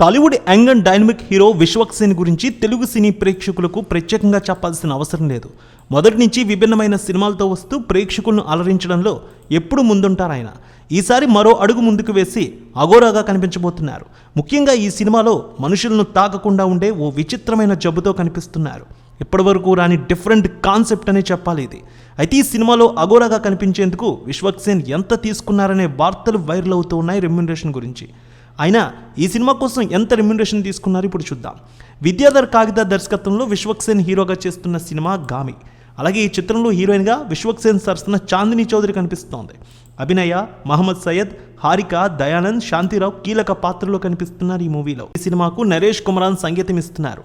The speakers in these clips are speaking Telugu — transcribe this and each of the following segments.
Tollywood young and dynamic hero Vishwak Sen గురించి తెలుగు సినీ ప్రేక్షకులకు ప్రత్యేకంగా చెప్పాల్సిన అవసరం లేదు. మొదటి నుంచి విభిన్నమైన సినిమాలతో వస్తూ ప్రేక్షకులను అలరించడంలో ఎప్పుడు ముందుంటారు ఆయన. ఈసారి మరో అడుగు ముందుకు వేసి అఘోరాగా కనిపించబోతున్నారు. ముఖ్యంగా ఈ సినిమాలో మనుషులను తాకకుండా ఉండే ఓ విచిత్రమైన జబ్బుతో కనిపిస్తున్నారు. ఇప్పటివరకు రాని డిఫరెంట్ కాన్సెప్ట్ అనే చెప్పాలి ఇది. అయితే ఈ సినిమాలో అఘోరాగా కనిపించేందుకు విశ్వక్ సేన్ ఎంత తీసుకున్నారనే వార్తలు వైరల్ అవుతూ ఉన్నాయి రెమ్యునరేషన్ గురించి. అయినా ఈ సినిమా కోసం ఎంత రెమ్యునరేషన్ తీసుకున్నారు ఇప్పుడు చూద్దాం. విద్యాధర్ కాగిత దర్శకత్వంలో విశ్వక్సేన్ హీరోగా చేస్తున్న సినిమా గామి. అలాగే ఈ చిత్రంలో హీరోయిన్గా విశ్వక్సేన్ సరసన చాందిని చౌదరి కనిపిస్తోంది. అభినయ మహమ్మద్ సయ్యద్ హారిక దయానంద్ శాంతిరావు కీలక పాత్రలో కనిపిస్తున్నారు ఈ మూవీలో. ఈ సినిమాకు నరేష్ కుమరాన్ సంగీతం ఇస్తున్నారు.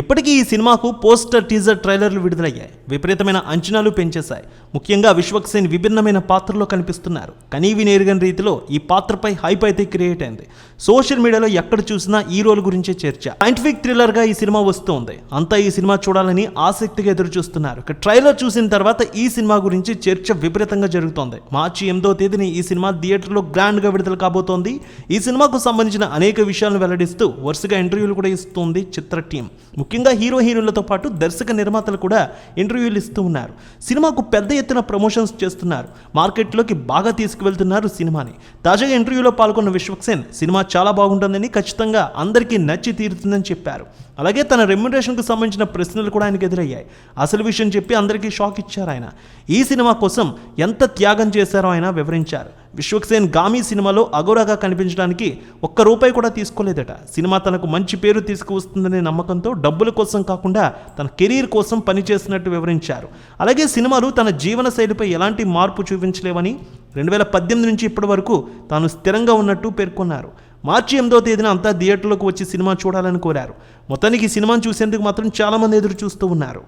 ఇప్పటికీ ఈ సినిమాకు పోస్టర్ టీజర్ ట్రైలర్లు విడుదలయ్యాయి. విపరీతమైన అంచనాలు పెంచేశాయి. ముఖ్యంగా విశ్వక్ సేన్ విభిన్నమైన పాత్రలో కనిపిస్తున్నారు. కనీవి నేరుగని రీతిలో ఈ పాత్రపై హైప్ అయితే క్రియేట్ అయింది. సోషల్ మీడియాలో ఎక్కడ చూసినా ఈ రోల్ గురించే చర్చ. సైంటిఫిక్ థ్రిల్లర్గా ఈ సినిమా వస్తుంది. అంతా ఈ సినిమా చూడాలని ఆసక్తిగా ఎదురు చూస్తున్నారు ఇక ట్రైలర్ చూసిన తర్వాత ఈ సినిమా గురించి చర్చ విపరీతంగా జరుగుతోంది. మార్చి ఎనిమిదో తేదీని ఈ సినిమా థియేటర్లో గ్రాండ్గా విడుదల కాబోతోంది. ఈ సినిమాకు సంబంధించిన అనేక విషయాలను వెల్లడిస్తూ వరుసగా ఇంటర్వ్యూలు కూడా ఇస్తుంది చిత్ర టీం. ముఖ్యంగా హీరో హీరోలతో పాటు దర్శక నిర్మాతలు కూడా ఇంటర్వ్యూలు ఇస్తూ ఉన్నారు. సినిమాకు పెద్ద ఎత్తున ప్రమోషన్స్ చేస్తున్నారు. మార్కెట్లోకి బాగా తీసుకువెళ్తున్నారు సినిమాని. తాజాగా ఇంటర్వ్యూలో పాల్గొన్న విశ్వక్సేన్ సినిమా చాలా బాగుంటుందని ఖచ్చితంగా అందరికీ నచ్చి తీరుతుందని చెప్పారు. అలాగే తన రెమ్యునరేషన్కు సంబంధించిన ప్రశ్నలు కూడా ఆయనకు ఎదురయ్యాయి. అసలు విషయం చెప్పి అందరికీ షాక్ ఇచ్చారు ఆయన. ఈ సినిమా కోసం ఎంత త్యాగం చేశారో ఆయన వివరించారు. విశ్వక్సేన్ గామి సినిమాలో అగోరాగా కనిపించడానికి ఒక్క రూపాయి కూడా తీసుకోలేదట. సినిమా తనకు మంచి పేరు తీసుకువస్తుందనే నమ్మకంతో డబ్బుల కోసం కాకుండా తన కెరీర్ కోసం పనిచేసినట్టు వివరించారు. అలాగే సినిమాలు తన జీవన శైలిపై ఎలాంటి మార్పు చూపించలేవని రెండు వేల పద్దెనిమిది నుంచి ఇప్పటి వరకు తాను స్థిరంగా ఉన్నట్టు పేర్కొన్నారు. మార్చి ఎనిమిదో తేదీన అంతా థియేటర్లోకి వచ్చి సినిమా చూడాలని కోరారు. మొత్తానికి ఈ సినిమాను చూసేందుకు మాత్రం చాలామంది ఎదురు చూస్తూ ఉన్నారు.